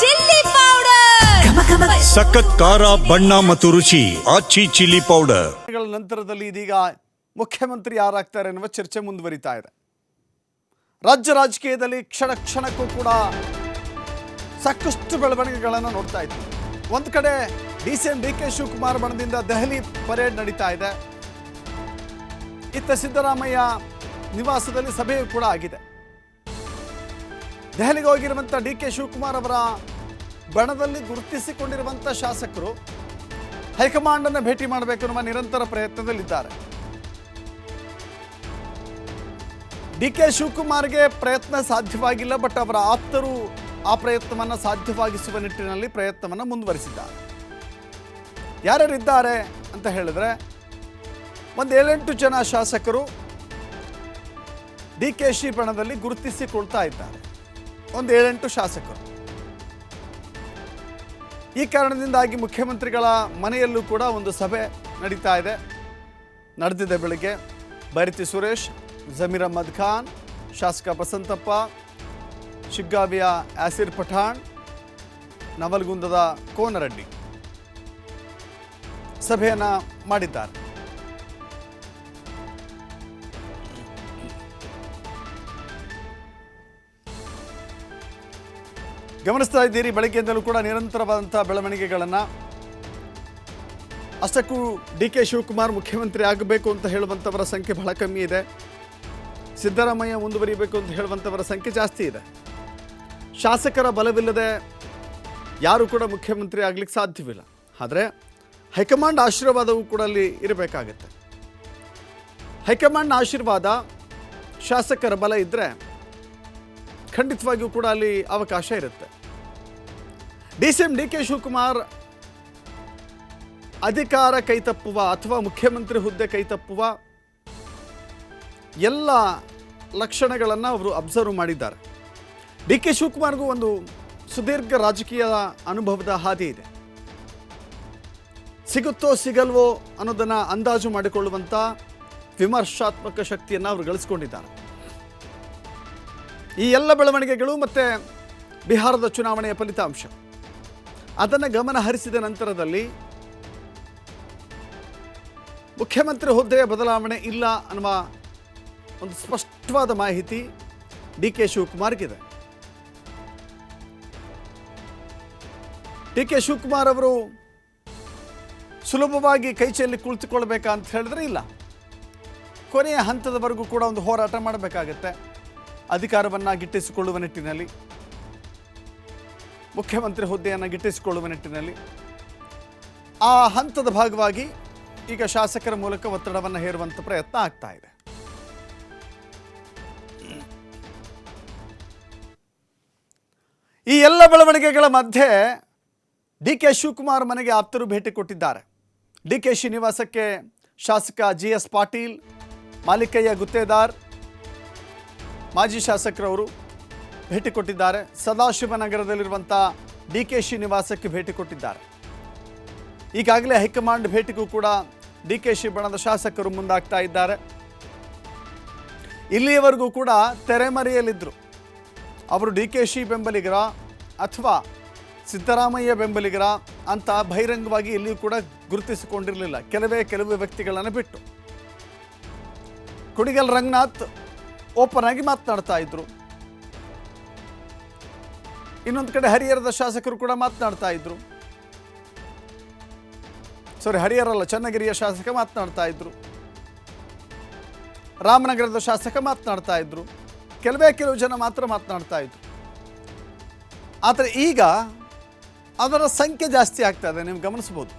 Chilli powder. ಸಖತ್ ಖಾರ ಬಣ್ಣ ಮತ್ತು ರುಚಿ ಆಚಿ ಚಿಲ್ಲಿ ಪೌಡರ್. ನಂತರದಲ್ಲಿ ಇದೀಗ ಮುಖ್ಯಮಂತ್ರಿ ಯಾರಾಗ್ತಾರೆ ಎನ್ನುವ ಚರ್ಚೆ ಮುಂದುವರಿತಾ ಇದೆ. ರಾಜ್ಯ ರಾಜಕೀಯದಲ್ಲಿ ಕ್ಷಣ ಕ್ಷಣಕ್ಕೂ ಕೂಡ ಸಾಕಷ್ಟು ಬೆಳವಣಿಗೆಗಳನ್ನು ನೋಡ್ತಾ ಇದ್ದೀವಿ ಒಂದು ಕಡೆ D C M D K Shivakumar ಬಣದಿಂದ Delhi parade ನಡೀತಾ ಇದೆ. ಇತ್ತ ಸಿದ್ದರಾಮಯ್ಯ ನಿವಾಸದಲ್ಲಿ ಸಭೆಯೂ ಕೂಡ ಆಗಿದೆ. ದೆಹಲಿಗೆ ಹೋಗಿರುವಂಥ ಡಿ ಕೆ ಶಿವಕುಮಾರ್ ಅವರ ಬಣದಲ್ಲಿ ಗುರುತಿಸಿಕೊಂಡಿರುವಂಥ ಶಾಸಕರು ಹೈಕಮಾಂಡನ್ನು ಭೇಟಿ ಮಾಡಬೇಕು ಎನ್ನುವ ನಿರಂತರ ಪ್ರಯತ್ನದಲ್ಲಿದ್ದಾರೆ. ಡಿ ಕೆ ಶಿವಕುಮಾರ್ಗೆ ಪ್ರಯತ್ನ ಸಾಧ್ಯವಾಗಿಲ್ಲ, ಬಟ್ ಅವರ ಆಪ್ತರು ಆ ಪ್ರಯತ್ನವನ್ನು ಸಾಧ್ಯವಾಗಿಸುವ ನಿಟ್ಟಿನಲ್ಲಿ ಪ್ರಯತ್ನವನ್ನು ಮುಂದುವರಿಸಿದ್ದಾರೆ. ಯಾರ್ಯಾರಿದ್ದಾರೆ ಅಂತ ಹೇಳಿದ್ರೆ, ಒಂದು ಏಳೆಂಟು ಜನ ಶಾಸಕರು ಡಿ ಕೆ ಶಿ ಬಣದಲ್ಲಿ ಗುರುತಿಸಿಕೊಳ್ತಾ ಇದ್ದಾರೆ. ಒಂದು ಏಳೆಂಟು ಶಾಸಕರು. ಈ ಕಾರಣದಿಂದಾಗಿ ಮುಖ್ಯಮಂತ್ರಿಗಳ ಮನೆಯಲ್ಲೂ ಕೂಡ ಒಂದು ಸಭೆ ನಡೀತಾ ಇದೆ. ನಡೆದಿದೆ ಬೆಳಿಗ್ಗೆ. ಬೈರತಿ ಸುರೇಶ್, ಜಮೀರ್ ಅಹಮದ್ ಖಾನ್, ಶಾಸಕ ಬಸಂತಪ್ಪ, ಶಿಗ್ಗಾವಿಯ ಆಸಿರ್ ಪಠಾಣ್, ನವಲ್ಗುಂದದ ಕೋನರೆಡ್ಡಿ ಸಭೆಯನ್ನು ಮಾಡಿದ್ದಾರೆ. ಗಮನಿಸ್ತಾ ಇದ್ದೀರಿ, ಬೆಳಗ್ಗೆಯಿಂದಲೂ ಕೂಡ ನಿರಂತರವಾದಂಥ ಬೆಳವಣಿಗೆಗಳನ್ನು. ಅಷ್ಟಕ್ಕೂ ಡಿ ಕೆ ಶಿವಕುಮಾರ್ ಮುಖ್ಯಮಂತ್ರಿ ಆಗಬೇಕು ಅಂತ ಹೇಳುವಂಥವರ ಸಂಖ್ಯೆ ಬಹಳ ಕಮ್ಮಿ ಇದೆ. ಸಿದ್ದರಾಮಯ್ಯ ಮುಂದುವರಿಬೇಕು ಅಂತ ಹೇಳುವಂಥವರ ಸಂಖ್ಯೆ ಜಾಸ್ತಿ ಇದೆ. ಶಾಸಕರ ಬಲವಿಲ್ಲದೆ ಯಾರು ಕೂಡ ಮುಖ್ಯಮಂತ್ರಿ ಆಗಲಿಕ್ಕೆ ಸಾಧ್ಯವಿಲ್ಲ. ಆದರೆ ಹೈಕಮಾಂಡ್ ಆಶೀರ್ವಾದವೂ ಕೂಡ ಅಲ್ಲಿ ಇರಬೇಕಾಗತ್ತೆ. ಹೈಕಮಾಂಡ್ ಆಶೀರ್ವಾದ ಶಾಸಕರ ಬಲ ಇದ್ದರೆ ಖಂಡಿತವಾಗಿಯೂ ಕೂಡ ಅಲ್ಲಿ ಅವಕಾಶ ಇರುತ್ತೆ. D C M D K Shivakumar ಅಧಿಕಾರ ಕೈತಪ್ಪುವ ಅಥವಾ ಮುಖ್ಯಮಂತ್ರಿ ಹುದ್ದೆ ಕೈತಪ್ಪುವ ಎಲ್ಲ ಲಕ್ಷಣಗಳನ್ನು ಅವರು ಅಬ್ಸರ್ವ್ ಮಾಡಿದ್ದಾರೆ. ಡಿ ಕೆ ಶಿವಕುಮಾರ್ಗೂ ಒಂದು ಸುದೀರ್ಘ ರಾಜಕೀಯ ಅನುಭವದ ಹಾದಿ ಇದೆ. ಸಿಗುತ್ತೋ ಸಿಗಲ್ವೋ ಅನ್ನೋದನ್ನು ಅಂದಾಜು ಮಾಡಿಕೊಳ್ಳುವಂಥ ವಿಮರ್ಶಾತ್ಮಕ ಶಕ್ತಿಯನ್ನು ಅವರು ಗಳಿಸ್ಕೊಂಡಿದ್ದಾರೆ. ಈ ಎಲ್ಲ ಬೆಳವಣಿಗೆಗಳು ಮತ್ತು ಬಿಹಾರದ ಚುನಾವಣೆಯ ಫಲಿತಾಂಶ. ಅದನ್ನು ಗಮನ ಹರಿಸಿದ ನಂತರದಲ್ಲಿ ಮುಖ್ಯಮಂತ್ರಿ ಹುದ್ದೆಯ ಬದಲಾವಣೆ ಇಲ್ಲ ಅನ್ನುವ ಒಂದು ಸ್ಪಷ್ಟವಾದ ಮಾಹಿತಿ ಡಿ ಕೆ ಶಿವಕುಮಾರ್ಗಿದೆ ಡಿ ಕೆ ಶಿವಕುಮಾರ್ ಅವರು ಸುಲಭವಾಗಿ ಕೈ ಚೆಲ್ಲಿ ಕುಳಿತುಕೊಳ್ಬೇಕಾ ಅಂತ ಹೇಳಿದ್ರೆ ಇಲ್ಲ. ಕೊನೆಯ ಹಂತದವರೆಗೂ ಕೂಡ ಒಂದು ಹೋರಾಟ ಮಾಡಬೇಕಾಗತ್ತೆ. ಅಧಿಕಾರವನ್ನು ಗಿಟ್ಟಿಸಿಕೊಳ್ಳುವ ನಿಟ್ಟಿನಲ್ಲಿ, ಮುಖ್ಯಮಂತ್ರಿ ಹುದ್ದೆಯನ್ನು ಗಿಟ್ಟಿಸಿಕೊಳ್ಳುವ ನಿಟ್ಟಿನಲ್ಲಿ, ಆ ಹಂತದ ಭಾಗವಾಗಿ ಈಗ ಶಾಸಕರ ಮೂಲಕ ಒತ್ತಡವನ್ನು ಹೇರುವಂಥ ಪ್ರಯತ್ನ ಆಗ್ತಾ ಇದೆ. ಈ ಎಲ್ಲ ಬೆಳವಣಿಗೆಗಳ ಮಧ್ಯೆ ಡಿ ಕೆ ಶಿವಕುಮಾರ್ ಮನೆಗೆ ಆಪ್ತರು ಭೇಟಿ ಕೊಟ್ಟಿದ್ದಾರೆ. ಡಿ ಕೆ ಶ್ರೀನಿವಾಸಕ್ಕೆ ನಿವಾಸಕ್ಕೆ ಶಾಸಕ ಜಿ ಎಸ್ ಪಾಟೀಲ್, ಮಾಲಿಕಯ್ಯ ಗುತ್ತೇದಾರ್ ಮಾಜಿ ಶಾಸಕರವರು ಭೇಟಿ ಕೊಟ್ಟಿದ್ದಾರೆ. ಸದಾಶಿವನಗರದಲ್ಲಿರುವಂಥ ಡಿ ಕೆ ಶಿ ನಿವಾಸಕ್ಕೆ ಭೇಟಿ ಕೊಟ್ಟಿದ್ದಾರೆ. ಈಗಾಗಲೇ ಹೈಕಮಾಂಡ್ ಭೇಟಿಗೂ ಕೂಡ ಡಿ ಕೆ ಶಿ ಬಣದ ಶಾಸಕರು ಮುಂದಾಗ್ತಾ ಇದ್ದಾರೆ. ಇಲ್ಲಿಯವರೆಗೂ ಕೂಡ ತೆರೆಮರೆಯಲ್ಲಿದ್ದರು. ಅವರು ಡಿ ಕೆ ಶಿ ಬೆಂಬಲಿಗರ ಅಥವಾ ಸಿದ್ದರಾಮಯ್ಯ ಬೆಂಬಲಿಗರ ಅಂತ ಬಹಿರಂಗವಾಗಿ ಇಲ್ಲಿಯೂ ಕೂಡ ಗುರುತಿಸಿಕೊಂಡಿರಲಿಲ್ಲ. ಕೆಲವೇ ಕೆಲವು ವ್ಯಕ್ತಿಗಳನ್ನು ಬಿಟ್ಟು. ಕುಡಿಗಲ್ ರಂಗನಾಥ್ ಓಪನ್ ಆಗಿ ಮಾತನಾಡ್ತಾ ಇದ್ರು. ಇನ್ನೊಂದು ಕಡೆ ಹರಿಹರದ ಶಾಸಕರು ಕೂಡ ಮಾತನಾಡ್ತಾ ಇದ್ರು. ಸಾರಿ ಹರಿಹರಲ್ಲ ಚನ್ನಗಿರಿಯ ಶಾಸಕ ಮಾತನಾಡ್ತಾ ಇದ್ರು. ರಾಮನಗರದ ಶಾಸಕ ಮಾತನಾಡ್ತಾ ಇದ್ರು. ಕೆಲವೇ ಕೆಲವು ಜನ ಮಾತ್ರ ಮಾತನಾಡ್ತಾ ಇದ್ರು. ಆದರೆ ಈಗ ಅದರ ಸಂಖ್ಯೆ ಜಾಸ್ತಿ ಆಗ್ತಾ ಇದೆ, ನೀವು ಗಮನಿಸ್ಬೋದು.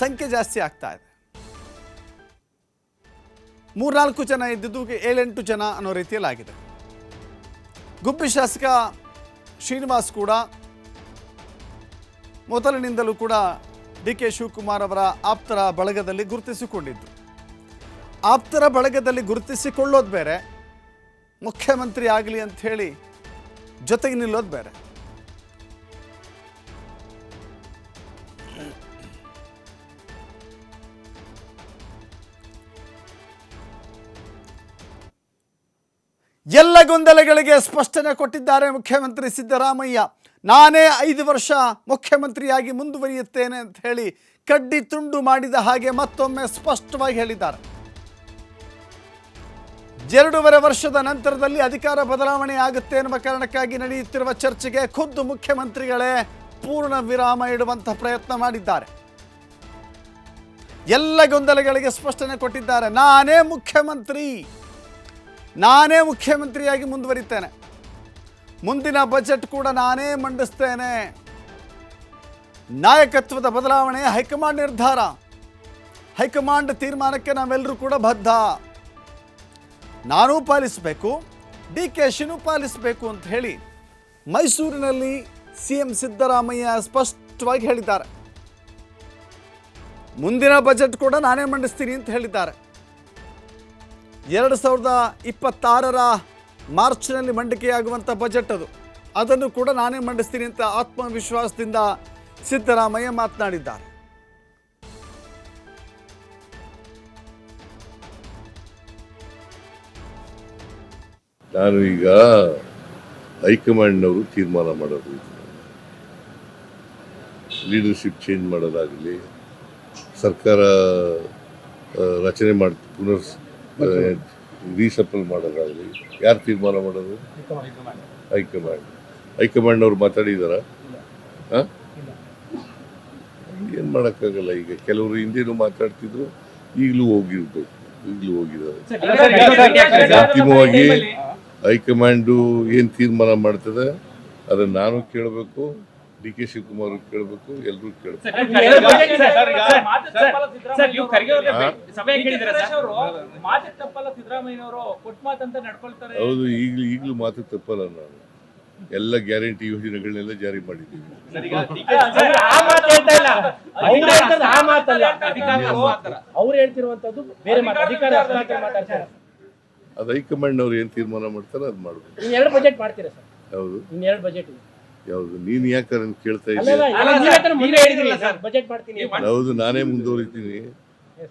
ಸಂಖ್ಯೆ ಜಾಸ್ತಿ ಆಗ್ತಾ ಇದೆ. ಮೂರ್ನಾಲ್ಕು ಜನ ಇದ್ದಿದ್ದು ಏಳೆಂಟು ಜನ ಅನ್ನೋ ರೀತಿಯಲ್ಲಾಗಿದೆ. ಗುಬ್ಬಿ ಶಾಸಕ ಶ್ರೀನಿವಾಸ್ ಕೂಡ ಮೊದಲಿನಿಂದಲೂ ಕೂಡ ಡಿ ಕೆ ಶಿವಕುಮಾರ್ ಅವರ ಆಪ್ತರ ಬಳಗದಲ್ಲಿ ಗುರುತಿಸಿಕೊಂಡಿದ್ದು. ಆಪ್ತರ ಬಳಗದಲ್ಲಿ ಗುರುತಿಸಿಕೊಳ್ಳೋದು ಬೇರೆ, ಮುಖ್ಯಮಂತ್ರಿ ಆಗಲಿ ಅಂತ ಹೇಳಿ ಜೊತೆಗೆ ನಿಲ್ಲೋದು ಬೇರೆ. ಎಲ್ಲ ಗೊಂದಲಗಳಿಗೆ ಸ್ಪಷ್ಟನೆ ಕೊಟ್ಟಿದ್ದಾರೆ ಮುಖ್ಯಮಂತ್ರಿ ಸಿದ್ದರಾಮಯ್ಯ. ನಾನೇ ಐದು ವರ್ಷ ಮುಖ್ಯಮಂತ್ರಿಯಾಗಿ ಮುಂದುವರಿಯುತ್ತೇನೆ ಅಂತ ಹೇಳಿ ಕಡ್ಡಿ ತುಂಡು ಮಾಡಿದ ಹಾಗೆ ಮತ್ತೊಮ್ಮೆ ಸ್ಪಷ್ಟವಾಗಿ ಹೇಳಿದ್ದಾರೆ. ಎರಡೂವರೆ ವರ್ಷದ ನಂತರದಲ್ಲಿ ಅಧಿಕಾರ ಬದಲಾವಣೆ ಆಗುತ್ತೆ ಎನ್ನುವ ಕಾರಣಕ್ಕಾಗಿ ನಡೆಯುತ್ತಿರುವ ಚರ್ಚೆಗೆ ಖುದ್ದು ಮುಖ್ಯಮಂತ್ರಿಗಳೇ ಪೂರ್ಣ ವಿರಾಮ ಇಡುವಂತಹ ಪ್ರಯತ್ನ ಮಾಡಿದ್ದಾರೆ. ಎಲ್ಲ ಗೊಂದಲಗಳಿಗೆ ಸ್ಪಷ್ಟನೆ ಕೊಟ್ಟಿದ್ದಾರೆ. ನಾನೇ ಮುಖ್ಯಮಂತ್ರಿ. ನಾನೇ ಮುಖ್ಯಮಂತ್ರಿಯಾಗಿ ಮುಂದುವರಿತೇನೆ. ಮುಂದಿನ ಬಜೆಟ್ ಕೂಡ ನಾನೇ ಮಂಡಿಸ್ತೇನೆ. ನಾಯಕತ್ವದ ಬದಲಾವಣೆ, ಹೈಕಮಾಂಡ್ ನಿರ್ಧಾರ. ಹೈಕಮಾಂಡ್ ತೀರ್ಮಾನಕ್ಕೆ ನಾವೆಲ್ಲರೂ ಕೂಡ ಬದ್ಧ. ನಾನೂ ಪಾಲಿಸಬೇಕು, ಡಿ ಕೆ ಶಿನೂ ಪಾಲಿಸಬೇಕು ಅಂತ ಹೇಳಿ ಮೈಸೂರಿನಲ್ಲಿ ಸಿ ಎಂ ಸಿದ್ದರಾಮಯ್ಯ ಸ್ಪಷ್ಟವಾಗಿ ಹೇಳಿದ್ದಾರೆ. ಮುಂದಿನ ಬಜೆಟ್ ಕೂಡ ನಾನೇ ಮಂಡಿಸ್ತೀನಿ ಅಂತ ಹೇಳಿದ್ದಾರೆ. ಎರಡು ಸಾವಿರದ ಇಪ್ಪತ್ತಾರರ ಮಾರ್ಚ್ನಲ್ಲಿ ಮಂಡಿಕೆಯಾಗುವಂಥ ಬಜೆಟ್ ಅದು. ಅದನ್ನು ಕೂಡ ನಾನೇ ಮಂಡಿಸ್ತೀನಿ ಅಂತ ಆತ್ಮವಿಶ್ವಾಸದಿಂದ ಸಿದ್ದರಾಮಯ್ಯ ಮಾತನಾಡಿದ್ದಾರೆ. ನಾನು ಈಗ ಹೈಕಮಾಂಡ್ನವರು ತೀರ್ಮಾನ ಮಾಡೋದು ಲೀಡರ್ಶಿಪ್ ಚೇಂಜ್ ಮಾಡೋದಾಗಲಿ, ಸರ್ಕಾರ ರಚನೆ ಮಾಡಿ ಪುನರ್ ರೀಸಫಲ್ ಮಾಡೋದಾಗಲಿ ಯಾರು ತೀರ್ಮಾನ ಮಾಡೋದು? High command. ಹೈಕಮಾಂಡ್ನವ್ರು ಮಾತಾಡಿದಾರ? ಏನು ಮಾಡೋಕ್ಕಾಗಲ್ಲ ಈಗ. ಕೆಲವರು ಹಿಂದೇನು ಮಾತಾಡ್ತಿದ್ರು ಈಗಲೂ ಹೋಗಿರ್ಬೇಕು. ಈಗಲೂ ಹೋಗಿದ್ದಾರೆ. ಅಂತಿಮವಾಗಿ ಹೈಕಮಾಂಡು ಏನು ತೀರ್ಮಾನ ಮಾಡ್ತದೆ ಅದನ್ನು ನಾನು ಕೇಳಬೇಕು. ಡಿ ಕೆ ಶಿವಕುಮಾರ್ ಕೇಳಬೇಕು ಎಲ್ಲರೂ ಕೇಳಬೇಕು. ಹೌದು ಈಗಲೂ ಈಗಲೂ ಮಾತು ತಪ್ಪಲ್ಲ ನಾನು. ಎಲ್ಲ ಗ್ಯಾರಂಟಿ ಯೋಜನೆಗಳನ್ನೆಲ್ಲ ಜಾರಿ ಮಾಡಿದ್ದೀವಿ. ಆ ಮಾತು ಹೇಳ್ತಾ ಇಲ್ಲ. ಅವ್ರು ಹೇಳ್ತಾರೆ ಆ ಮಾತಲ್ಲ. ಅವ್ರು ಹೇಳ್ತಿರುವಂತದ್ದು ಬೇರೆ ಮಾತು. ಅಧಿಕಾರ ಹಸ್ತಾಂತರ ಮಾತಾಡ್ತಾರೆ. ಅದು ಹೈಕಮಾಂಡ್ನವ್ರು ಏನ್ ತೀರ್ಮಾನ ಮಾಡ್ತಾರೆ ಅದು ಮಾಡ್ಬೇಕು ಇನ್ ಎರಡು ಬಜೆಟ್ ಮಾಡ್ತೀರಾ ಸರ್? ಹೌದು. ಬಜೆಟ್ ಯಾವುದು ನೀನ್ ಯಾಕೆ ಕೇಳ್ತಾ ಇದ್ದೀನಿ ಅಲ್ಲ, ನೀವ್ ಯಾಕಂದ್ರೆ ಮುಂದೆ ಹೇಳಿದ್ರಿ ಸರ್. ಬಜೆಟ್ ಮಾಡ್ತೀನಿ ಹೌದು ನಾನೇ ಮುಂದುವರಿತೀನಿ.